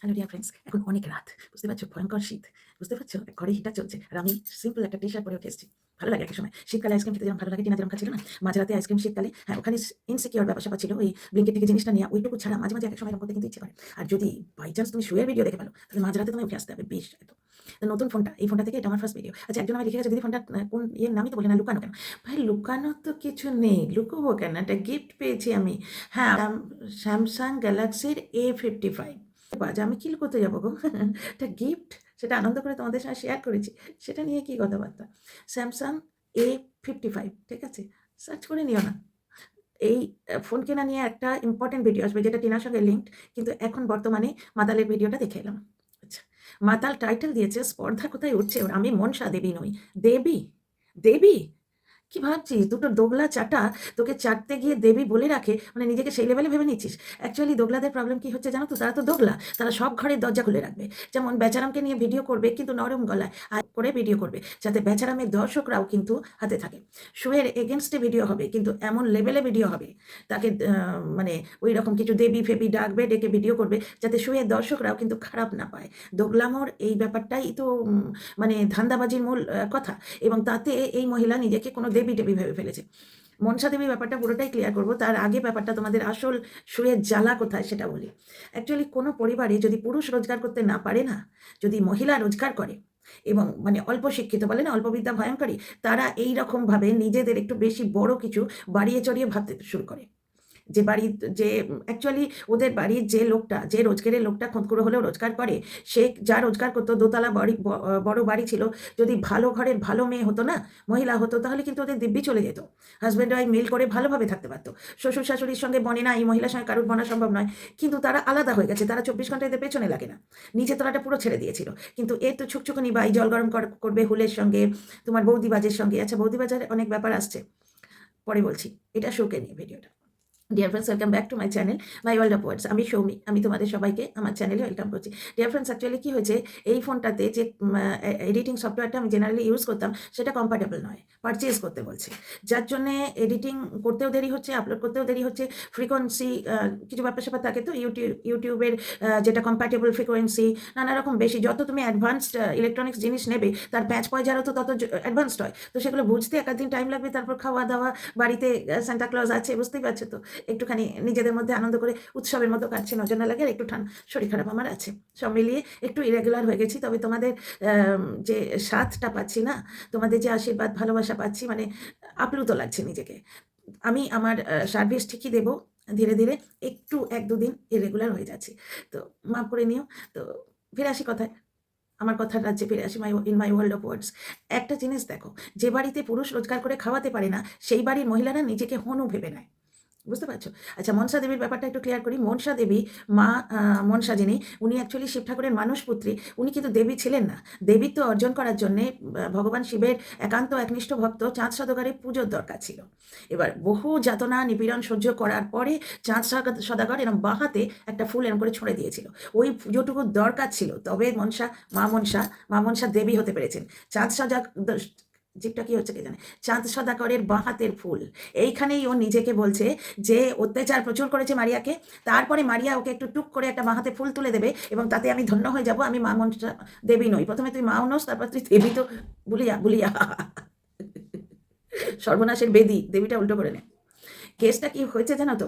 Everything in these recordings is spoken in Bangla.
হ্যালো ডিয়ার ফ্রেন্ডস এখন অনেক রাত বুঝতে পারছ? ভয়ঙ্কর শীত। বুঝতে পারছ? ঘরে হিটার চলছে। আর আমি সিম্পল একটা টি শার্ট পরে উঠে এসেছি। ভালো লাগে এক সময়? শীতকালে আইসক্রিম খেতে যেমন ভালো লাগে? টিনা যেরকম খাচ্ছিল না? মাঝরাতে আইসক্রিম শীতকালে হ্যাঁ ওখানে ইনসিকিওর ব্যাপার ছিল। ওই ব্লিঙ্কেট থেকে জিনিসটা নিয়ে ওইটুকু ছাড়া মাঝে মাঝে এক সময় এরকম করতে কিন্তু ইচ্ছে করে। আর যদি বাই চান্স তুমি শুয়ের ভিডিও দেখে পেল তাহলে মাঝরাতে তুমি উঠে আসতে হবে। বেশ হয়তো তো নতুন ফোনটা এই ফোনটা থেকে এটা আমার ফার্স্ট ভিডিও আচ্ছা একজন আমি লিখে গেছে, দিদি ফোনটা কোন ইয়ের নামই তো বলে না, লুকানো কেন? ভাই, লুকানো তো কিছু নেই। লুকোবো কেন? একটা গিফট পেয়েছি আমি। হ্যাঁ স্যামসাং গ্যালাক্সির এ ফিফটি ফাইভ আমি কিল করতে যাব গো, একটা গিফট সেটা আনন্দ করে তোমাদের সঙ্গে শেয়ার করেছি, সেটা নিয়ে কি কথাবার্তা? স্যামসাং এ ফিফটি ফাইভ ঠিক আছে? সার্চ করে নিও না। এই ফোন কেনা নিয়ে একটা ইম্পর্টেন্ট ভিডিও আসবে যেটা টিনার সঙ্গে লিঙ্কড কিন্তু এখন বর্তমানে মাতালের ভিডিওটা দেখে এলাম। আচ্ছা মাতাল টাইটেল দিয়েছে, স্পর্ধা কোথায় উঠছে? আমি মনসা দেবী নই, দেবী দেবী কি ভাবছিস? দুটো দোগলা চাটা তোকে চাটতে গিয়ে দেবী বলে রাখে? মানে নিজেকে সেই লেভেলে ভেবে নিচ্ছিস? অ্যাকচুয়ালি দোগলাদের প্রবলেম কি হচ্ছে জানো তো? তারা তো দোগলা। তারা সব ঘরের দরজা খুলে রাখবে। যেমন বেচারামকে নিয়ে ভিডিও করবে, কিন্তু নরম গলায় আর করে ভিডিও করবে, যাতে বেচারামের দর্শকরাও কিন্তু হাতে থাকে। শোয়ের এগেনস্টে ভিডিও হবে, কিন্তু এমন লেভেলে ভিডিও হবে। তাকে মানে ওই রকম কিছু দেবী ফেবি ডাকবে, ডেকে ভিডিও করবে, যাতে শোয়ের দর্শকরাও কিন্তু খারাপ না পায়। দোগলামোর এই ব্যাপারটাই তো মানে ধান্দাবাজির মূল কথা। এবং তাতে এই মহিলা নিজেকে কোনো দেবী টেবি ভেবে ফেলেছে। মনসা দেবী ব্যাপারটা পুরোটাই ক্লিয়ার করব। তার আগে ব্যাপারটা তোমাদের আসল সুরের জ্বালা কোথায় সেটা বলি। অ্যাকচুয়ালি কোনো পরিবারে যদি পুরুষ রোজগার করতে না পারে না, যদি মহিলা রোজগার করে এবং মানে অল্প শিক্ষিত বলে না, অল্প বিদ্যা ভয়ঙ্করী, তারা এই রকমভাবে নিজেদের একটু বেশি বড় কিছু বাড়িয়ে চড়িয়ে ভাবতে শুরু করে। যে বাড়ির যে অ্যাকচুয়ালি ওদের বাড়ির যে লোকটা, যে রোজগারের লোকটা খোঁজকুড়ো হলেও রোজগার করে, সে যা রোজগার করতো, দোতলা বাড়ি বড় বাড়ি ছিল, যদি ভালো ঘরের ভালো মেয়ে হতো না, মহিলা হতো, তাহলে কিন্তু ওদের দিব্যি চলে যেত। হাজব্যান্ড ওয়াইফ মিল করে ভালোভাবে থাকতে পারতো। শ্বশুর শাশুড়ির সঙ্গে বনে না এই মহিলার সঙ্গে কারোর বনা সম্ভব নয়, কিন্তু তারা আলাদা হয়ে গেছে, তারা চব্বিশ ঘণ্টা এদের পেছনে লাগে না। নিজে তোলাটা পুরো ছেড়ে দিয়েছিল। কিন্তু এর তো ছুকছুকুনি বাই জল গরম কর- করবে হুলের সঙ্গে, তোমার বৌদিবাজের সঙ্গে। আচ্ছা বৌদিবাজারে অনেক ব্যাপার আসছে, পরে বলছি। এটা শোকে নিয়ে ভিডিওটা dear friends welcome back to my channel my world of words আমি সৌমি, আমি তোমাদের সবাইকে আমার চ্যানেলে ওয়েলকাম করছি। ডিয়ার ফ্রেন্ডস অ্যাকচুয়ালি কী হয়েছে, এই ফোনটাতে যে এডিটিং সফটওয়্যারটা আমি জেনারেলি ইউজ করতাম, সেটা কম্পাটেবল নয় পারচেজ করতে বলছে। যার জন্যে এডিটিং করতেও দেরি হচ্ছে আপলোড করতেও দেরি হচ্ছে ফ্রিকোয়েন্সি কিছু ব্যাপার স্যাপার থাকে তো ইউটিউব ইউটিউবের যেটা কম্প্যাটেবল ফ্রিকোয়েন্সি নানা রকম বেশি, যত তুমি অ্যাডভান্সড ইলেকট্রনিক্স জিনিস নেবে, তার প্যাচ পয়জারও তো তত অ্যাডভান্সড হয়। তো সেগুলো বুঝতে একাধিন টাইম লাগবে, তারপর খাওয়া দাওয়া বাড়িতে সান্টা ক্লজ আছে, বুঝতেই পারছ তো। একটুখানি নিজেদের মধ্যে আনন্দ করে উৎসবের মতো কাটছে, নজর না লাগে আর একটু ঠান শরীর খারাপ আমার আছে। সব মিলিয়ে একটু ইরেগুলার হয়ে গেছি। তবে তোমাদের যে স্বাদটা পাচ্ছি না, তোমাদের যে আশীর্বাদ, ভালোবাসা পাচ্ছি মানে আপ্লুত লাগছে নিজেকে। আমি আমার সার্ভিস ঠিকই দেবো। ধীরে ধীরে একটু এক দুদিন ইরেগুলার হয়ে যাচ্ছে। তো মাফ করে নিও। তো ফিরে আসি কথায়? আমার কথার রাজ্যে ফিরে আসি my in my world of words একটা জিনিস দেখো, যে বাড়িতে পুরুষ রোজগার করে খাওয়াতে পারে না, সেই বাড়ির মহিলারা নিজেকে হনু ভেবে নেয়। বুঝতে পারছ? আচ্ছা মনসা দেবীর ব্যাপারটা একটু ক্লিয়ার করি। মনসা দেবী, মা মনসা যিনি, উনি অ্যাকচুয়ালি শিব ঠাকুরের মানুষ পুত্রী উনি কিন্তু দেবী ছিলেন না। দেবীত্ব অর্জন করার জন্যে ভগবান শিবের একান্ত একনিষ্ঠ ভক্ত চাঁদ সদগারে পুজোর দরকার ছিল। এবার বহু যাতনা, নিপীড়ন সহ্য করার পরে চাঁদ সদাগর এরম বাহাতে একটা ফুল এরম করে ছড়ে দিয়েছিল। ওই পুজোটুকু দরকার ছিল। তবে মনসা, মা মনসা মা মনসা দেবী হতে পেরেছেন। চাঁদ সজা জিপটা কি হচ্ছে কে জানে চাঁদ সদাগরের বাঁহাতের ফুল। এইখানেই ও নিজেকে বলছে যে, অত্যাচার প্রচুর করেছে মারিয়াকে, তারপরে মারিয়া ওকে একটু টুক করে একটা মাহাতে ফুল তুলে দেবে এবং তাতে আমি ধন্য হয়ে যাব, আমি মা মনসা দেবী নই। প্রথমে তুই মাও নোস তারপর তুই দেবী তো বুলিয়া বুলিয়া। সর্বনাশের বেদি, দেবীটা উল্টো করে নে। কেসটা কি হয়েছে জানো তো?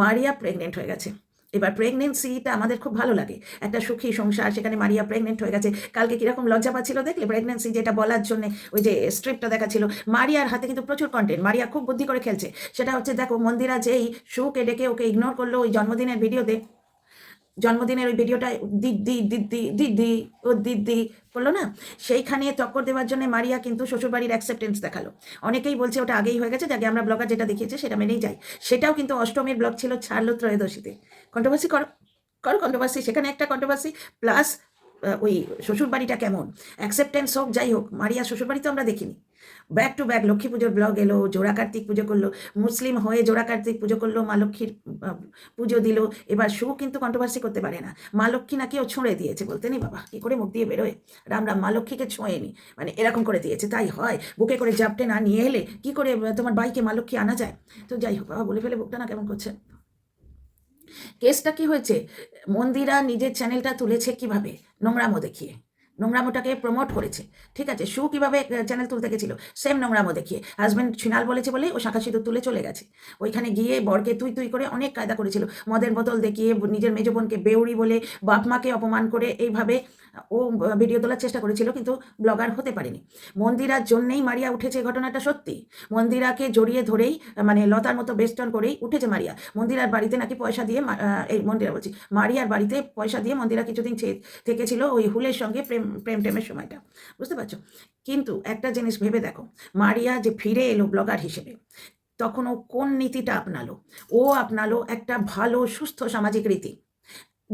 মারিয়া প্রেগনেন্ট হয়ে গেছে। এবার প্রেগনেন্সিটা আমাদের খুব ভালো লাগে। একটা সুখী সংসার, সেখানে মারিয়া প্রেগনেন্ট হয়ে গেছে। কালকে কীরকম লজ্জা পাচ্ছিল দেখলে? প্রেগনেন্সি যেটা বলার জন্য, ওই যে স্ট্রিপটা দেখাচ্ছিল। মারিয়ার হাতে কিন্তু প্রচুর কন্টেন্ট মারিয়া খুব বুদ্ধি করে খেলছে। সেটা হচ্ছে, দেখো মন্দিরা যেই সুকে ডেকে ওকে ইগনোর করল ওই জন্মদিনের ভিডিওতে জন্মদিনের ওই ভিডিওটা দিদি দিদি দিদি ও দিদি বলল না? সেইখানে টক্কর দেওয়ার জন্য মারিয়া কিন্তু শ্বশুরবাড়ির অ্যাকসেপ্টেন্স দেখাল। অনেকেই বলছে ওটা আগেই হয়ে গেছে, যাকে আমরা ব্লগার যেটা দেখিয়েছি সেটা মেনেই যাই সেটাও কিন্তু অষ্টমীর ব্লগ ছিল ছাড়লো ত্রয়োদশীতে। কন্ট্রোভার্সি কর, করো কন্ট্রোভার্সি সেখানে একটা কন্ট্রোভার্সি প্লাস ওই শ্বশুরবাড়িটা কেমন? অ্যাকসেপ্টেন্স হোক, যাই হোক, মারিয়া শ্বশুরবাড়ি তো আমরা দেখিনি। ব্যাক টু ব্যাক লক্ষ্মী পুজোর ব্লগ এলো জোড়া কার্তিক পুজো করল মুসলিম হয়ে জোড়া কার্তিক পুজো করল, মা লক্ষ্মীর পুজো দিল। এবার শু কিন্তু কন্ট্রোভার্সি করতে পারে না। মা লক্ষ্মী নাকি ও ছুঁড়ে দিয়েছে বলতে নি বাবা। কী করে মুখ দিয়ে বেরোয়? রাম রাম, মা লক্ষ্মীকে ছোঁয়নি। মানে এরকম করে দিয়েছে, তাই হয়। বুকে করে জাপটে না নিয়ে এলে কী করে তোমার বাইকে মা লক্ষ্মী আনা যায়? তো যাই হোক, বাবা বলে ফেলে বুকটা না কেমন করছে। কেসটা কি হয়েছে? মন্দিরা নিজের চ্যানেলটা তুলেছে কীভাবে? নোংরামো দেখিয়ে। নোংরামোটাকে প্রমোট করেছে। ঠিক আছে? সু কীভাবে চ্যানেল তুলতে গেছিল? সেম নোংরামো দেখিয়ে। হাজব্যান্ড ছিনাল বলেছে বলে ও শাখা সিঁদুর তুলে চলে গেছে। ওইখানে গিয়ে বরকে তুই তুই করে অনেক কায়দা করেছিল। মদের বোতল দেখিয়ে নিজের মেজো বোনকে বেউড়ি বলে বাপ মাকে অপমান করে এইভাবে ও ভিডিও তোলার চেষ্টা করেছিল, কিন্তু ব্লগার হতে পারেনি। মন্দিরার জন্যেই মারিয়া উঠেছে, ঘটনাটা সত্যি। মন্দিরাকে জড়িয়ে ধরেই মানে লতার মতো বেস্টন করেই উঠেছে মারিয়া। মন্দিরার বাড়িতে নাকি পয়সা দিয়ে এই মন্দিরা বলছি, মারিয়ার বাড়িতে পয়সা দিয়ে মন্দিরা কিছুদিন থেকেছিল ওই হুলের সঙ্গে প্রেম প্রেম টেমের সময়টা। বুঝতে পারছ? কিন্তু একটা জিনিস ভেবে দেখো, মারিয়া যে ফিরে এলো ব্লগার হিসেবে, তখন ও কোন নীতিটা আপনালো? ও আপনালো একটা ভালো, সুস্থ সামাজিক রীতি,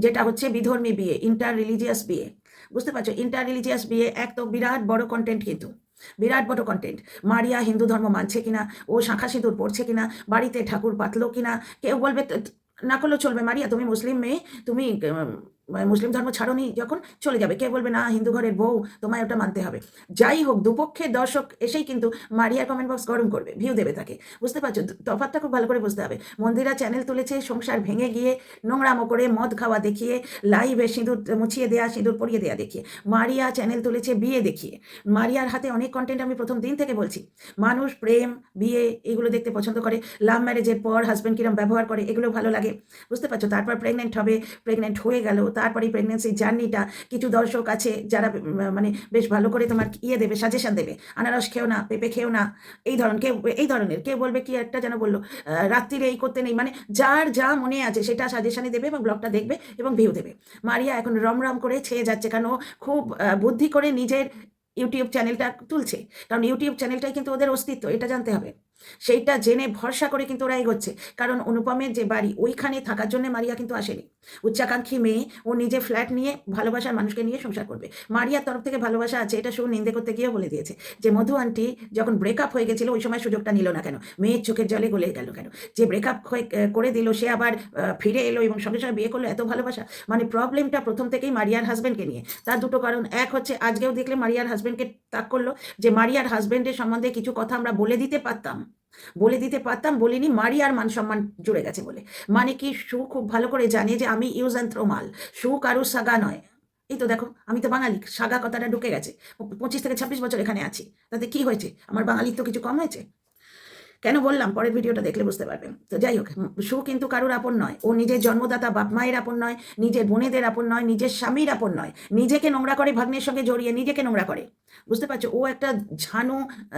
যেটা হচ্ছে বিধর্মী বিয়ে ইন্টার রিলিজিয়াস বিয়ে। বুঝতে পারছ? ইন্টার রিলিজিয়াস বিয়ে এক তো বিরাট বড় কন্টেন্ট কিন্তু। বিরাট বড় কন্টেন্ট মারিয়া হিন্দু ধর্ম মানছে কিনা? ও শাঁখা সিঁদুর পড়ছে কিনা? বাড়িতে ঠাকুর পাতলো কিনা? কেউ বলবে "ত- না করলেও চলবে মারিয়া, তুমি মুসলিম মেয়ে, তুমি মুসলিম ধর্ম ছাড়োনি, যখন চলে যাবে। কে বলবে, না, হিন্দু ঘরের বউ, তোমায় ওটা মানতে হবে। যাই হোক, দুপক্ষের দর্শক এসেই কিন্তু মারিয়া কমেন্ট বক্স গরম করবে ভিউ দেবে তাকে। বুঝতে পারছ? তফাতটা খুব ভালো করে বুঝতে হবে। মন্দিরা চ্যানেল তুলেছে, সংসার ভেঙে গিয়ে নোংরামো করে মদ খাওয়া দেখিয়ে লাইভে সিঁদুর মুছিয়ে দেয়া, সিঁদুর পরিয়ে দেয়া দেখিয়ে, মারিয়া চ্যানেল তুলেছে, বিয়ে দেখিয়ে। মারিয়ার হাতে অনেক কন্টেন্ট আমি প্রথম দিন থেকে বলছি। মানুষ, প্রেম, বিয়ে, এগুলো দেখতে পছন্দ করে। লাভ ম্যারেজের পর হাজব্যান্ড কিরম ব্যবহার করে, এগুলো ভালো লাগে। বুঝতে পারছ? তারপর প্রেগনেন্ট হবে প্রেগনেন্ট হয়ে গেল তারপরে প্রেগনেন্সি জার্নিটা কিছু দর্শক আছে যারা মানে বেশ ভালো করে তোমার ইয়ে দেবে সাজেশন দেবে। আনারস খেও না, পেঁপে খেও না, এই ধরন, কেউ, এই ধরনের, কেউ বলবে কি একটা যেন বলল রাত্রিরে এই করতে নেই মানে যার যা মনে আছে সেটা সাজেশনে দেবে এবং ব্লগটা দেখবে এবং ভিউ দেবে। মারিয়া এখন রমরম করে ছেয়ে যাচ্ছে ও খুব বুদ্ধি করে নিজের ইউটিউব চ্যানেলটা তুলছে। কারণ ইউটিউব চ্যানেলটাই কিন্তু ওদের অস্তিত্ব, এটা জানতে হবে। সেইটা জেনে ভরসা করে কিন্তু ওরা এগোচ্ছে। কারণ অনুপমের যে বাড়ি, ওইখানে থাকার জন্য মারিয়া কিন্তু আসেনি। উচ্চাকাঙ্ক্ষী মেয়ে, ও নিজে ফ্ল্যাট নিয়ে ভালোবাসার মানুষকে নিয়ে সংসার করবে। মারিয়ার তরফ থেকে ভালোবাসা আছে, এটা শুধু নিন্দে করতে গিয়েও বলে দিয়েছে। যে মধু আন্টি যখন ব্রেকআপ হয়ে গেছিল, ওই সময় সুযোগটা নিল না কেন? মেয়ের চোখের জলে গলে গেল কেন? যে ব্রেকআপ করে দিল, সে আবার ফিরে এলো এবং সঙ্গে সঙ্গে বিয়ে করল, এত ভালোবাসা? মানে প্রবলেমটা প্রথম থেকেই মারিয়ার হাজব্যান্ডকে নিয়ে। তার দুটো কারণ। এক হচ্ছে, আজকেও দেখলে মারিয়ার হাজব্যান্ডকে তাক করল। যে মারিয়ার হাজব্যান্ডের সম্বন্ধে কিছু কথা আমরা বলে দিতে পারতাম বলে দিতে পারতাম, বলিনি, মারি আর মান সম্মান জুড়ে গেছে বলে। মানে কি, সু খুব ভালো করে জানে যে আমি ইউজ অ্যান্ড মাল সু কারও সাগা নয়। এই তো দেখো, আমি তো বাঙালি, সাগা কথাটা ঢুকে গেছে। পঁচিশ থেকে ছাব্বিশ বছর এখানে আছি, তাতে কি হয়েছে? আমার বাঙালির তো কিছু কম হয়েছে? কেন বললাম? পরের ভিডিওটা দেখলে বুঝতে পারবেন। তো যাই হোক, সু কিন্তু কারুর আপন নয়। ও নিজের জন্মদাতা বাপ মায়ের আপন নয়, নিজের বোনেদের আপন নয়, নিজের স্বামীর আপন নয়। নিজেকে নোংরা করে ভাগ্নের সঙ্গে জড়িয়ে নিজেকে নোংরা করে। বুঝতে পারছ? ও একটা ঝানু,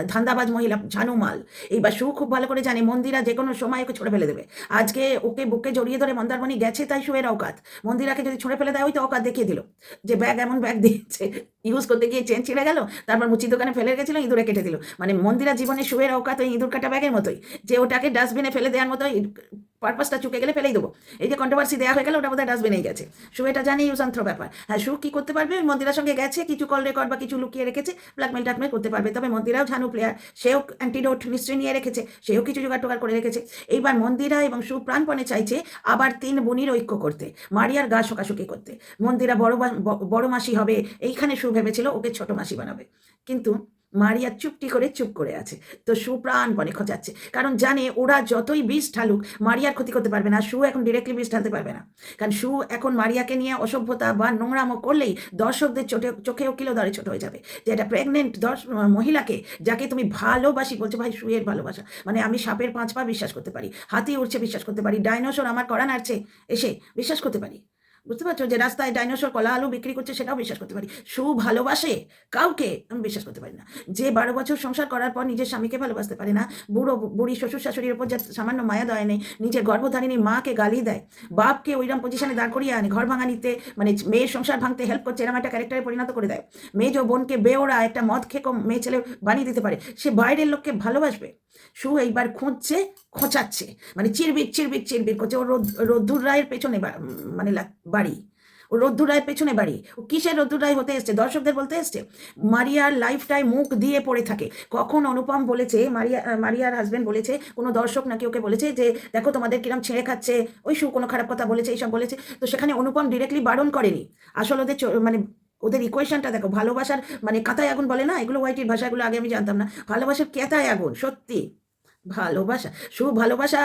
ধান্দাবাজ মহিলা, ঝানু মাল। এইবার সু খুব ভালো করে জানে, মন্দিরা যে কোনো সময় ওকে ছড়ে ফেলে দেবে। আজকে ওকে বুকে জড়িয়ে ধরে মন্দারমণি গেছে, তাই শুয়ের অকাত। মন্দিরাকে যদি ছুঁড়ে ফেলে দেয়, ওই তো অকাত দেখিয়ে দিল। যে ব্যাগ এমন ব্যাগ দিয়েছে ইউজ করতে গিয়ে চেন ছিঁড়ে গেল, তারপর মুচি দোকানে ফেলে গেছিল ইঁদুরে কেটে দিল। মানে মন্দিরা জীবনে শুয়ের অকাত ইঁদুর কাটা ব্যাগের মতোই। যে ওটাকে ডাস্টবিনে ফেলে দেওয়ার মতো পারপাসটা চুকে গেলে ফেলেই দেবো। এই যে কন্ট্রোভার্সি দেওয়া হয়ে গেলে, ওটা বোধহয় ডাস্টবিনেই গেছে। শু এটা জানি ইউজ অন্ত্র ব্যাপার। হ্যাঁ শু কি করতে পারবে? মন্দিরার সঙ্গে গেছে, কিছু কল রেকর্ড বা কিছু লুকিয়ে রেখেছে ব্ল্যাকমেল ট্যাকমেল করতে পারবে। তবে মন্দিরাও ঝানু প্লেয়ার সেও অ্যান্টিডোট নিশ্চয়ই নিয়ে রেখেছে, সেও কিছু জোগাড় টোগাড় করে রেখেছে। এইবার মন্দিরা এবং সু প্রাণপণে চাইছে আবার তিন বোনির ঐক্য করতে, মারিয়ার গা শোকাশুকি করতে। মন্দিরা বড় বড় মাসি হবে, এইখানে সু ভেবেছিল ওকে ছোট মাসি বানাবে। কিন্তু মারিয়া চুপটি করে চুপ করে আছে। তো সু প্রাণপণে খোঁচাচ্ছে। কারণ জানে ওরা যতই বিষ ঢালুক, মারিয়ার ক্ষতি করতে পারবে না, সু এখন ডিরেক্টলি বিষ ঢালতে পারবে না। কারণ সু এখন মারিয়াকে নিয়ে অসভ্যতা বা নোংরামো করলেই দর্শকদের চোখে চোখেও কিলো দরে ছোট হয়ে যাবে। যে একটা প্রেগনেন্ট দশ মহিলাকে যাকে তুমি ভালোবাসি, বলছো, ভাই শুয়ের ভালোবাসা। মানে আমি সাপের পাঁচ পা বিশ্বাস করতে পারি, হাতি উড়ছে, বিশ্বাস করতে পারি, ডাইনোসর আমার করা নাড়ছে, এসে বিশ্বাস করতে পারি। বুঝতে পারছ? যে রাস্তায় ডাইনোসর কলা, আলু বিক্রি করছে সেটাও বিশ্বাস করতে পারি। সু ভালোবাসে কাউকে আমি বিশ্বাস করতে পারি না। যে বারো বছর সংসার করার পর নিজের স্বামীকে ভালোবাসতে পারে না, বুড়ো, বুড়ি, শ্বশুর শাশুড়ির ওপর যা সামান্য মায়া দয়া নেই, নিজের গর্ভধারিণী মাকে গালি দেয়, বাপকে ওইরকম পজিশনে দাঁড় করিয়ে আনে, ঘর ভাঙা নিতে মানে মেয়ের সংসার ভাঙতে হেল্প করছে, এরকম একটা ক্যারেক্টারে পরিণত করে দেয়। মেয়ে যে বোনকে বেওরা একটা মদ খেকো মেয়ে ছেলে বানিয়ে দিতে পারে। সে বাইরের লোককে ভালোবাসবে। সু এইবার খুঁজছে, খোঁচাচ্ছে। মানে চিরবির চিরবির চিরবির করছে। ও রোদ- রোদ্দুর রায়ের পেছনে মানে বাড়ি। ও রোদ্দুর রায়ের পেছনে বাড়ি। ও কিসের রোদ্দুর রায় হতে এসছে? দর্শকদের বলতে এসছে, মারিয়ার লাইফটাই মুখ দিয়ে পড়ে থাকে। কখন অনুপম বলেছে, মারিয়া মারিয়ার হাজবেন্ড বলেছে, কোনো দর্শক নাকি ওকে বলেছে যে, দেখো তোমাদের কিরম ছেড়ে খাচ্ছে, ওই সু, কোনো খারাপ কথা বলেছে, এইসব বলেছে। তো সেখানে অনুপম ডিরেক্টলি বারণ করেনি। আসলে ওদের মানে ওদের ইকুয়েশনটা দেখো, ভালোবাসার মানে কাঁথায় আগুন বলে না? এগুলো ওয়াইটির ভাষাগুলো, আগে আমি জানতাম না। ভালোবাসার কেতায় আগুন? সত্যি। ভালোবাসা শুধু ভালোবাসা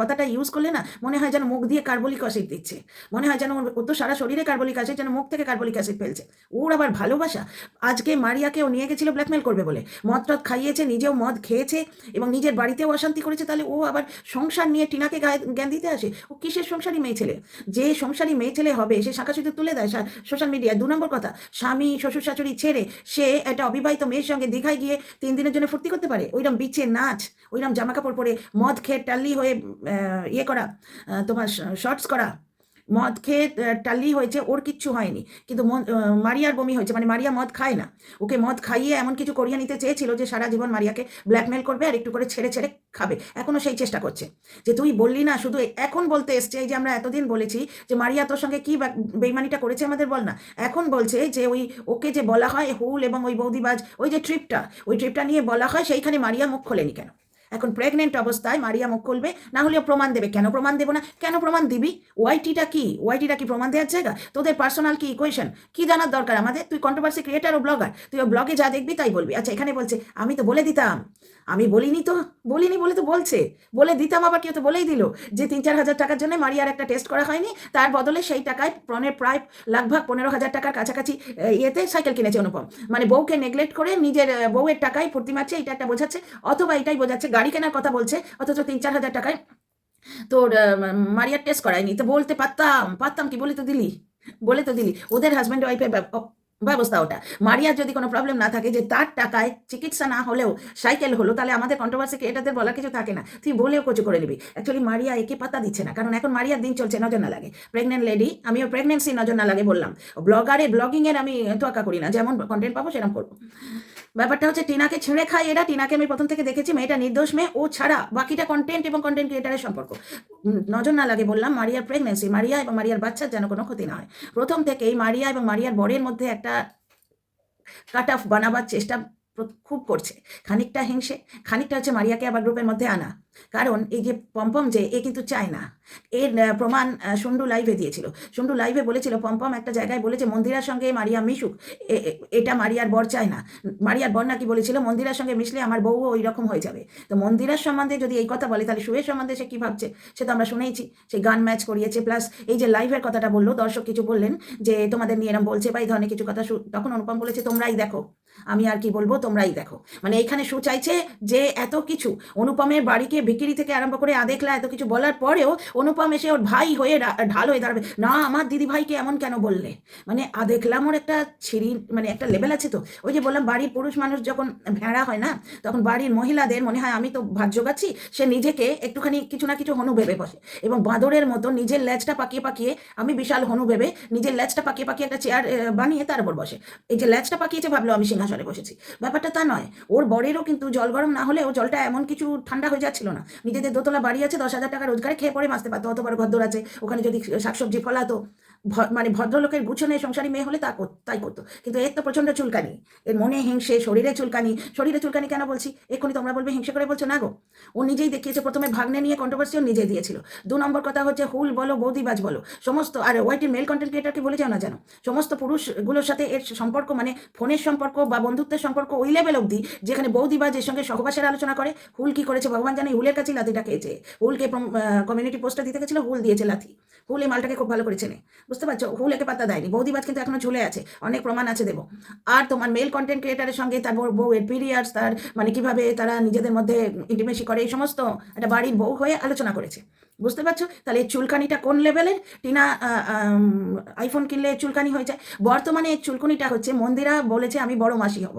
কথাটা ইউজ করলে না মনে হয় যেন মুখ দিয়ে কার্বলিক অ্যাসিড দিচ্ছে। মনে হয় যেন ওর তো সারা শরীরে কার্বলিক অ্যাসিড যেন মুখ থেকে কার্বলিক অ্যাসিড ফেলছে। ওর আবার ভালোবাসা? আজকে মারিয়াকে ও নিয়ে গেছিল ব্ল্যাকমেল করবে বলে। মদ টদ খাইয়েছে, নিজেও মদ খেয়েছে এবং নিজের বাড়িতেও অশান্তি করেছে, তাহলে ও আবার সংসার নিয়ে টিনাকে জ্ঞান দিতে আসে? ও কিসের সংসারী মেয়ে ছেলে? যে সংসারী মেয়ে ছেলে হবে, সে শাখা সুতো তুলে দেয় সোশ্যাল মিডিয়ায় দু নম্বর কথা, স্বামী শ্বশুর শাশুড়ি ছেড়ে সে একটা অবিবাহিত মেয়ের সঙ্গে দীঘায় গিয়ে তিন দিনের জন্য ফুর্তি করতে পারে? ওইরকম বিচে নাচ ওইরকম জামা কাপড় পরে মদ খেয়ে টাল্লি হয়ে ইয়ে করা তোমার শর্টস করা, মদ খেয়ে টাল্লি হয়েছে, ওর কিচ্ছু হয়নি। কিন্তু মারিয়ার বমি হয়েছে মানে মারিয়া মদ খায় না। ওকে মদ খাইয়ে এমন কিছু করিয়ে নিতে চেয়েছিল যে সারা জীবন মারিয়াকে ব্ল্যাকমেল করবে আর একটু করে ছেড়ে ছেড়ে খাবে। এখনও সেই চেষ্টা করছে। যে তুই বললি না, শুধু এখন বলতে এসছে, এই যে আমরা এতদিন বলেছি যে মারিয়া তোর সঙ্গে কি বেইমানিটা করেছে আমাদের বল না। এখন বলছে যে ওই, ওকে যে বলা হয় হুল এবং ওই বৌদিবাজ, ওই যে ট্রিপটা, ওই ট্রিপটা নিয়ে বলা হয় সেইখানে মারিয়া মুখ খোলেনি কেন? এখন প্রেগনেন্ট অবস্থায় মারিয়া মুখ খুলবে, না হলেও প্রমাণ দেবে। কেন প্রমাণ দেবো না? কেন প্রমাণ দিবি? ওয়াইটিটা কি? ওয়াইটিটা কি প্রমাণ দেওয়ার জায়গা? তোদের পার্সোনাল কি ইকুয়েশন কি জানার দরকার আমাদের? তুই কন্ট্রোভার্সি ক্রিয়েটার ও ব্লগার তুই ব্লগে যা দেখবি তাই বলবি। আচ্ছা এখানে বলছে, আমি তো বলে দিতাম। আমি বলিনি তো, বলিনি বলে তো বলছে। বলে দিতাম আবার কেউ তো বলেই দিল যে তিন চার হাজার টাকার জন্য মারিয়ার একটা টেস্ট করা হয়নি। তার বদলে সেই টাকায় প্রণের প্রায় লাগভাগ পনেরো হাজার টাকার কাছাকাছি ইয়েতে সাইকেল কিনেছে অনুপম। মানে বউকে নেগলেক্ট করে নিজের বউয়ের টাকায় ফুর্তি মারছে, এটা একটা বোঝাচ্ছে, অথবা এটাই বোঝাচ্ছে, গাড়ি কেনার কথা বলছে, অথচ তিন চার হাজার টাকায় তোর মারিয়ার টেস্ট করায়নি। তো বলতে পারতাম পারতাম কি বলে তো দিলি? বলে তো দিলি। ওদের হাজব্যান্ড ওয়াইফের ব্যবস্থা ওটা। মারিয়ার যদি কোনো প্রবলেম না থাকে যে তার টাকায় চিকিৎসা না হলেও সাইকেল হলো, তাহলে আমাদের কন্ট্রোভার্সি এটাদের বলার কিছু থাকে না। তুই বলেও কচু করে নিবি। অ্যাকচুয়ালি মারিয়া একে পাতা দিচ্ছে না, কারণ এখন মারিয়ার দিন চলছে, নজর না লাগে। প্রেগনেন্ট লেডি আমিও প্রেগনেন্সি নজর না লাগে বললাম। ব্লগারে ব্লগিংয়ের আমি তোয়াক্কা করি না, যেমন কন্টেন্ট পাবো সেরকম করব। ব্যাপারটা হচ্ছে, টিনাকে ছেড়ে খায় এরা, টিনাকে আমি প্রথম থেকে দেখেছি, মেয়েটা নির্দোষ মেয়ে, ও ছাড়া বাকিটা কন্টেন্ট এবং কন্টেন্ট ক্রিয়েটারের সম্পর্ক। নজর না লাগে বললাম, মারিয়ার প্রেগনেন্সি মারিয়া এবং মারিয়ার বাচ্চার যেন কোনো ক্ষতি না হয়। প্রথম থেকেই মারিয়া এবং মারিয়ার বরের মধ্যে একটা কাট অফ বানাবার চেষ্টা খুব করছে। খানিকটা হিংসে, খানিকটা হচ্ছে মারিয়াকে আবার গ্রুপের মধ্যে আনা। কারণ এই যে পম্পম যে, এ কিন্তু চায় না। এর প্রমাণ সুন্ডু লাইভে দিয়েছিল। সুন্ডু লাইভে বলেছিল, পম্পম একটা জায়গায় বলেছে, মন্দিরার সঙ্গে মারিয়া মিশুক। এটা মারিয়ার বর চায় না। মারিয়ার বর নাকি বলেছিল, মন্দিরার সঙ্গে মিশলে আমার বউ ওই রকম হয়ে যাবে। তো মন্দিরার সম্বন্ধে যদি এই কথা বলে, তাহলে শুয়ের সম্বন্ধে সে কি ভাবছে? সে তো আমরা শুনেইছি, সে গান ম্যাচ করিয়েছে। প্লাস এই যে লাইভের কথাটা বলল, দর্শক কিছু বললেন যে, তোমাদের নিয়ে এরম বলছে বা এই ধরনের কিছু কথা তখন অনুপম বলেছে, তোমরাই দেখো। আমি আর কি বলব, তোমরাই দেখো। মানে এখানে শু চাইছে যে এত কিছু, অনুপমের বাড়িকে বিক্রি থেকে আরম্ভ করে আদেখলা এত কিছু বলার পরেও অনুপম এসে ওর ভাই হয়ে ঢাল হয়ে দাঁড়াবে। না, আমার দিদি ভাইকে এমন কেন বললে? মানে আদেখলামোর একটা ছিঁড়ি মানে একটা লেভেল আছে তো? ওই যে বললাম, বাড়ির পুরুষ মানুষ যখন ভেড়া হয় না, তখন বাড়ির মহিলাদের মনে হয় আমি তো ভাত জোগাচ্ছি, সে নিজেকে একটুখানি কিছু না কিছু হনু ভেবে বসে। এবং বাঁদরের মতো নিজের লেজটা পাকিয়ে পাকিয়ে, আমি বিশাল হনু ভেবে নিজের লেজটা পাকিয়ে পাকিয়ে একটা চেয়ার বানিয়ে তার উপর বসে। এই যে লেজটা পাকিয়েছে ভাবলো আমি সিংহাসনে বসেছি। ব্যাপারটা তা নয়। ওর বরেরও কিন্তু জল গরম না হলে ও জলটা এমন কিছু ঠান্ডা হয়ে যাচ্ছিল না। নিজেদের দোতলা বাড়ি আছে, দশ হাজার টাকা রোজগারে খেয়ে পরে বাঁচতে পারতো অত বড় ঘর আছে। ওখানে যদি শাকসবজি ফলাতো মানে ভদ্রলোকের গুছনে সংসারী মেয়ে হলে তা তাই করতো। কিন্তু এর তো প্রচণ্ড চুলকানি। এর মনে হিংসে, শরীরে চুলকানি। শরীরে চুলকানি কেন বলছি? এক্ষুনি তোমরা বলবে হিংসে করে বলছো? না গো। ও নিজেই দেখিয়েছে, প্রথমে ভাগ্নে নিয়ে কন্ট্রোভার্সিও নিজেই দিয়েছিল। দু নম্বর কথা হচ্ছে, হুল বলো, বৌদিবাজ বলো। সমস্ত, আর ওয়াইটির মেল কন্টেন্ট ক্রিয়েটারকে বলে যাও না জানো? সমস্ত পুরুষগুলোর সাথে এর সম্পর্ক মানে ফোনের সম্পর্ক বা বন্ধুত্বের সম্পর্ক ওই লেভেল অবধি, যেখানে বৌদিবাজ এর সঙ্গে সহবাসের আলোচনা করে। হুল কি করেছে? ভগবান জানে, হুলের কাছে লাথিটা খেয়েছে। হুলকে কমিউনিটি পোস্টটা দিতে গেছিল, হুল দিয়েছে লাথি। হুল এই মালটাকে খুব ভালো করে চেনে। বুঝতে পারছ? হুল একে পাত্তা দেয়নি। বৌদিবাজ কিন্তু এখনও ঝুলে আছে। অনেক প্রমাণ আছে দেবো। আর তোমার মেল কন্টেন্ট ক্রিয়েটারের সঙ্গে তার বউয়ের পিরিয়ডস তার মানে কীভাবে তারা নিজেদের মধ্যে ইন্টিমেসি করে, এই সমস্ত একটা বাড়ির বউ হয়ে আলোচনা করেছে। বুঝতে পারছ? তাহলে এই চুলকানিটা কোন লেভেলের টিনা আইফোন কিনলে চুলকানি হয়ে যায়। বর্তমানে এই চুলকানিটা হচ্ছে মন্দিরা বলেছে, আমি বড় মাসি হব।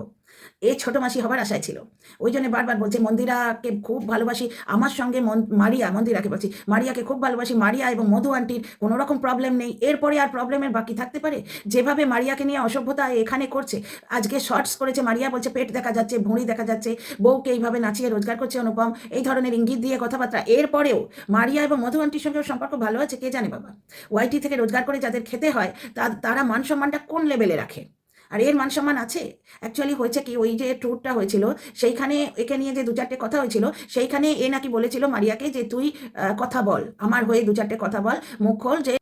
এ ছোট মাসি হবার আশায় ছিল। ওই জন্য বারবার বলছে, মন্দিরাকে খুব ভালোবাসি। আমার সঙ্গে মারিয়া, মন্দিরাকে বলছি, মারিয়াকে খুব ভালোবাসি। মারিয়া এবং মধু আন্টির কোনো রকম প্রবলেম নেই। এরপরে আর প্রবলেমের বাকি থাকতে পারে? যেভাবে মারিয়াকে নিয়ে অসভ্যতা এখানে করছে, আজকে শর্টস করেছে, মারিয়া বলছে, পেট দেখা যাচ্ছে, ভুঁড়ি দেখা যাচ্ছে, বউকে এইভাবে নাচিয়ে রোজগার করছে অনুপম। এই ধরনের ইঙ্গিত দিয়ে কথাবার্তা। এরপরেও মারিয়া এবং মধু আন্টির সঙ্গে সম্পর্ক ভালো আছে, কে জানে বাবা? ওয়াইটি থেকে রোজগার করে যাদের খেতে হয় তারা মান সম্মানটা কোন লেভেলে রাখে? আর এর মান সম্মান আছে? অ্যাকচুয়ালি হয়েছে কি, ওই যে ট্যুরটা হয়েছিল, সেইখানে একে নিয়ে যে দু চারটে কথা হয়েছিল, সেইখানে এ নাকি বলেছিল মারিয়াকে যে তুই কথা বল, আমার হয়ে দু চারটে কথা বল, মুখ খোল যে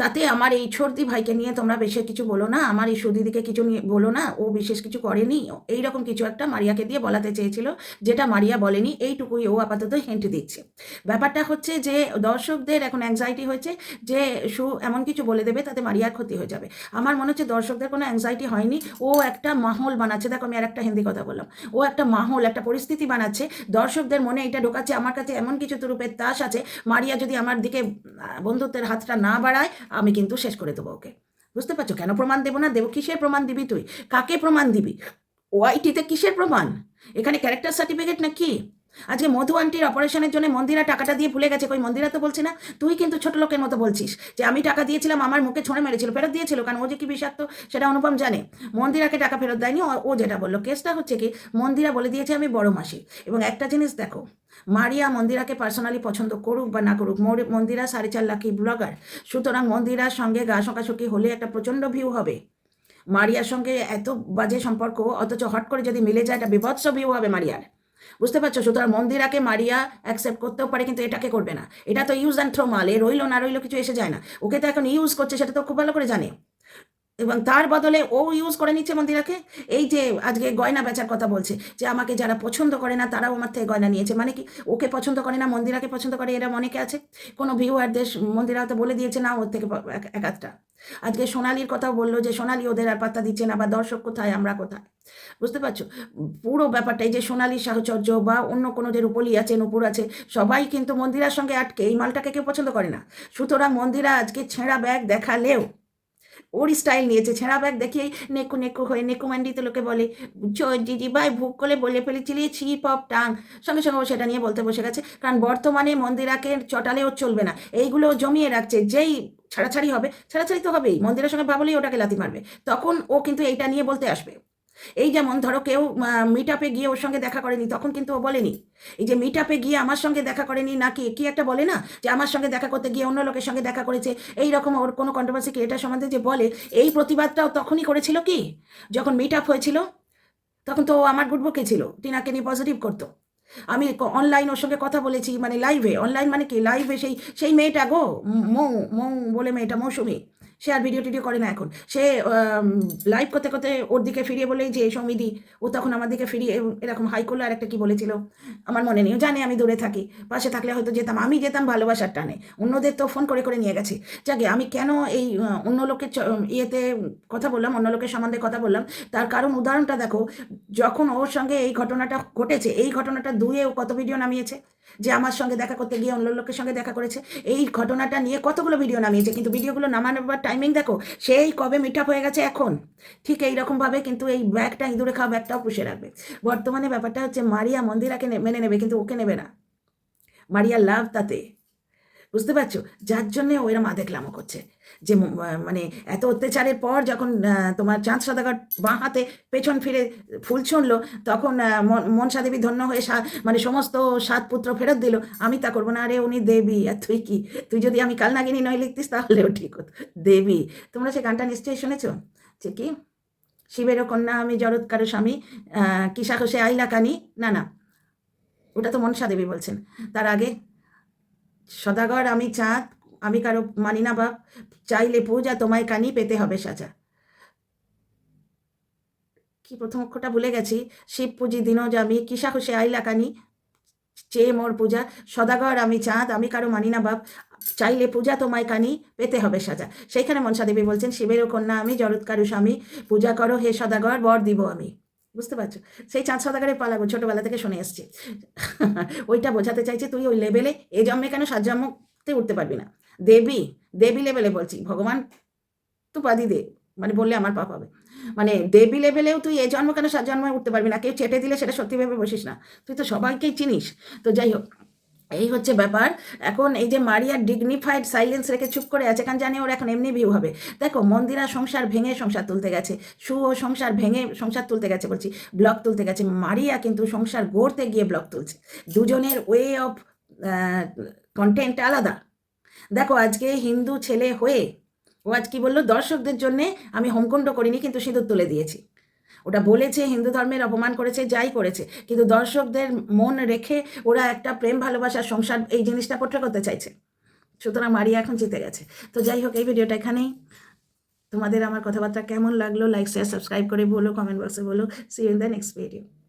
তাতে আমার এই সর্দি ভাইকে নিয়ে তোমরা বেশি কিছু বলো না, আমার এই সর্দিদিকে কিছু নিয়ে বলো না, ও বিশেষ কিছু করেনি। এইরকম কিছু একটা মারিয়াকে দিয়ে বলাতে চেয়েছিল, যেটা মারিয়া বলেনি, এইটুকুই ও আপাতত হেন্ট দিচ্ছে। ব্যাপারটা হচ্ছে যে, দর্শকদের এখন অ্যাংজাইটি হয়েছে যে, সু এমন কিছু বলে দেবে, তাতে মারিয়ার ক্ষতি হয়ে যাবে। আমার মনে হচ্ছে দর্শকদের কোনো অ্যাংজাইটি হয়নি, ও একটা মাহল বানাচ্ছে, দেখো আমি আর একটা হিন্দি কথা বললাম, ও একটা মাহল, একটা পরিস্থিতি বানাচ্ছে, দর্শকদের মনে এটা ঢোকাচ্ছে, আমার কাছে এমন কিছু তুরুপের তাস আছে, মারিয়া যদি আমার দিকে বন্ধুত্বের হাতটা না বাড়ায় আমি কিন্তু শেষ করে দেবো ওকে। বুঝতে পারছ? কেন প্রমাণ দেবো না? দেবো কিসের প্রমাণ দিবি তুই? কাকে প্রমাণ দিবি? ওআইটিতে কিসের প্রমাণ? এখানে ক্যারেক্টার সার্টিফিকেট না কি? আজকে মধু আন্টির অপারেশনের জন্য মন্দিরা টাকাটা দিয়ে ভুলে গেছে। কই মন্দিরা তো বলছে না, তুই কিন্তু ছোট লোকের মতো বলছিস যে আমি টাকা দিয়েছিলাম, আমার মুখে ছড়ে মেরেছিল, ফেরত দিয়েছিল কারণ ও যে কি বিষাক্ত, সেটা অনুপম জানে। মন্দিরাকে টাকা ফেরত দেয়নি, ও- যেটা বলল। কেসটা হচ্ছে কি, মন্দিরা বলে দিয়েছে আমি বড় মাসি। এবং একটা জিনিস দেখো, মারিয়া মন্দিরাকে পার্সোনালি পছন্দ করুক বা না করুক মন্দিরা সাড়ে চার লাখি ব্লগার সুতরাং মন্দিরার সঙ্গে গা সকাশকি হলে একটা প্রচণ্ড ভিউ হবে। মারিয়ার সঙ্গে এত বাজে সম্পর্ক, অথচ হট করে যদি মিলে যায়, একটা বিভৎস ভিউ হবে মারিয়ার। বুঝতে পারছ? সুতরাং মন্দিরাকে মারিয়া অ্যাকসেপ্ট করতেও পারে, কিন্তু এটাকে করবে না। এটা তো ইউজ অ্যান্ড থ্রো মাল, এ রইল না রইল কিছু এসে যায় না। ওকে তো এখন ইউজ করছে, সেটা তো খুব ভালো করে জানে। এবং তার বদলে ও ইউজ করে নিচ্ছে মন্দিরাকে। এই যে আজকে গয়না বেচার কথা বলছে, যে আমাকে যারা পছন্দ করে না, তারাও আমার থেকে গয়না নিয়েছে। মানে কি, ওকে পছন্দ করে না, মন্দিরাকে পছন্দ করে এরা অনেকে আছে। কোনো ভিউয়ারদের মন্দিরা তো বলে দিয়েছে, না, ওর থেকে এক- এক আধটা। আজকে সোনালির কথাও বলল যে, সোনালি ওদের আর পাত্তা দিচ্ছে না, বা দর্শক কোথায়, আমরা কোথায়? বুঝতে পারছ? পুরো ব্যাপারটা, এই যে সোনালি সাহচর্য বা অন্য কোনো যে রূপলি আছে, নুপুর আছে, সবাই কিন্তু মন্দিরার সঙ্গে আটকে, এই মালটাকে কেউ পছন্দ করে না। সুতরাং মন্দিরা আজকে ছেঁড়া ব্যাগ দেখালেও ওর স্টাইল নিয়েছে। ছেঁড়া ব্যাগ দেখে নেকু নেকু হয়ে, নেকু ম্যান্ডিতে লোকে বলে জিজি, ভাই ভুক করে বলে ফেলেছিলি ছিপ অফ টাং। সঙ্গে সঙ্গে ও সেটা নিয়ে বলতে বসে গেছে। কারণ বর্তমানে মন্দিরাকে চটালেও চলবে না। এইগুলো জমিয়ে রাখছে। যেই ছাড়াছাড়ি হবে, ছাড়াছাড়ি তো হবেই। মন্দিরের সঙ্গে ভাবলেই ওটাকে লাথি মারবে। তখন ও কিন্তু এইটা নিয়ে বলতে আসবে। এই যেমন ধরো কেউ মিট আপে গিয়ে ওর সঙ্গে দেখা করেনি, তখন কিন্তু ও বলেনি। এই যে মিট আপে গিয়ে আমার সঙ্গে দেখা করেনি নাকি, কি একটা বলে না? যে আমার সঙ্গে দেখা করতে গিয়ে অন্য লোকের সঙ্গে দেখা করেছে। এই রকম ওর কোনো কন্ট্রোভার্সি ক্রিয়েটার সম্বন্ধে যে বলে? এই প্রতিবাদটাও তখনই করেছিল কি? যখন মিট আপ হয়েছিল, তখন তো আমার গুড বুকে ছিল, টিনাকে নিয়ে পজিটিভ করতো। আমি অনলাইন ওর সঙ্গে কথা বলেছি মানে লাইভে অনলাইন মানে কি? লাইভে সেই সেই মেয়েটা গো, মৌ মৌ বলে মেয়েটা, মৌসুমি। সে আর ভিডিও টিডিও করে না এখন। সে লাইভ করতে করতে ওর দিকে ফিরিয়ে বলেই যে সৌমিদি, ও তখন আমার দিকে ফিরিয়ে এরকম হাই করল আর একটা কি বলেছিল? আমার মনে নেই। জানে আমি দূরে থাকি। পাশে থাকলে হয়তো যেতাম। আমি যেতাম ভালোবাসার টানে। অন্যদের তো ফোন করে করে নিয়ে গেছে। যাকে আমি কেন এই অন্য লোকের ইয়েতে কথা বললাম, অন্য লোকের সম্বন্ধে কথা বললাম, তার কারণ উদাহরণটা দেখো, যখন ওর সঙ্গে এই ঘটনাটা ঘটেছে, এই ঘটনাটা দুয়ে ও কত ভিডিও নামিয়েছে? যে আমার সঙ্গে দেখা করতে গিয়ে অন্য লোকের সঙ্গে দেখা করেছে। এই ঘটনাটা নিয়ে কতগুলো ভিডিও নামিয়েছে, কিন্তু ভিডিওগুলো নামানোর টাইমিং দেখো, সেই কবে মিট হয়ে গেছে এখন। ঠিক এইরকমভাবে কিন্তু এই ব্যাগটা ইঁদুরে খাওয়া ব্যাগটাও পুষে রাখবে। বর্তমানে ব্যাপারটা হচ্ছে মারিয়া মন্দিরাকে মেনে নেবে, কিন্তু ওকে নেবে না। মারিয়া লাভ তাতে। বুঝতে পারছ? যার জন্যে ও এরম আধেকলামো করছে। যে মানে এত অত্যাচারের পর যখন তোমার চাঁদ সদাগর বাঁ হাতে পেছন ফিরে ফুল ছুঁড়লো, তখন মন- মনসা দেবী ধন্য হয়ে মানে সমস্ত সাত পুত্র ফেরত দিল। আমি তা করব না, আরে উনি দেবী, আর তুই কি? তুই যদি আমি কালনাগিনী নয় লিখতিস তাহলেও ঠিক হতো। দেবী, তোমরা সে গানটা নিশ্চয়ই শুনেছ? যে কি? শিবেরও কন্যা আমি জরৎকারো স্বামী কি সাহসে আইলা কানি? না না। ওটা তো মনসা দেবী বলছেন। তার আগে, সদাগর, আমি চাঁদ, আমি কারও মানি না বাপ চাইলে পূজা তোমায় কানি পেতে হবে সাজা। কি প্রথম অক্ষরটা ভুলে গেছি? শিব পুজি দিনও যাবি কিসা খুশি আইলা কানি। চেয়ে মোর পূজা, সদাগর আমি চাঁদ, আমি কারও মানি না বাপ। চাইলে পূজা তোমায় কানি পেতে হবে সাজা। সেইখানে মনসা দেবী বলছেন, শিবেরও কন্যা আমি জরৎকারু স্বামী। পূজা করো হে সদাগর, বর দিব আমি। বুঝতে পারছ? সেই চাঁদ সদাগরের পালাগো ছোটবেলা থেকে শুনে এসছি। ওইটা বোঝাতে চাইছে তুই ওই লেভেলে এ জন্মে কেন, সাত জন্মতে উঠতে পারবি না। দেবী দেবী লেভেলে বলছি, ভগবান তো পাদি দে মানে বললে আমার পাপ হবে। মানে দেবী লেভেলেও তুই এ জন্ম কেন সাত জন্মে উঠতে পারবি না? কেউ চেটে দিলে সেটা সত্যি ভেবে বসিস না। তুই তো সবাইকেই চিনিস। তো যাই হোক, এই হচ্ছে ব্যাপার। এখন এই যে মারিয়া ডিগনিফাইড সাইলেন্স রেখে চুপ করে আছে, কারণ জানি ওর এখন এমনি ভিউ হবে। দেখো, মন্দিরা সংসার ভেঙে সংসার তুলতে গেছে। সু ও সংসার ভেঙে সংসার তুলতে গেছে বলছি ব্লক তুলতে গেছে। মারিয়া কিন্তু সংসার গড়তে গিয়ে ব্লক তুলছে। দুজনের ওয়ে অফ কন্টেন্ট আলাদা। দেখো, আজকে হিন্দু ছেলে হয়ে ও আজ কি বলল? দর্শকদের জন্যে আমি হোমকুণ্ড করিনি, কিন্তু সিঁদুর তুলে দিয়েছি। ওটা বলেছে, হিন্দু ধর্মের অপমান করেছে, যাই করেছে। কিন্তু দর্শকদের মন রেখে ওরা একটা প্রেম ভালোবাসার সংসার এই জিনিসটা পোট্রে করতে চাইছে। সুতরাং মারিয়া এখন জিতে গেছে। তো যাই হোক, এই ভিডিওটা এখানেই। তোমাদের আমার কথাবার্তা কেমন লাগল? লাইক শেয়ার সাবস্ক্রাইব করে বলো কমেন্ট বক্সে বলো। See in the next video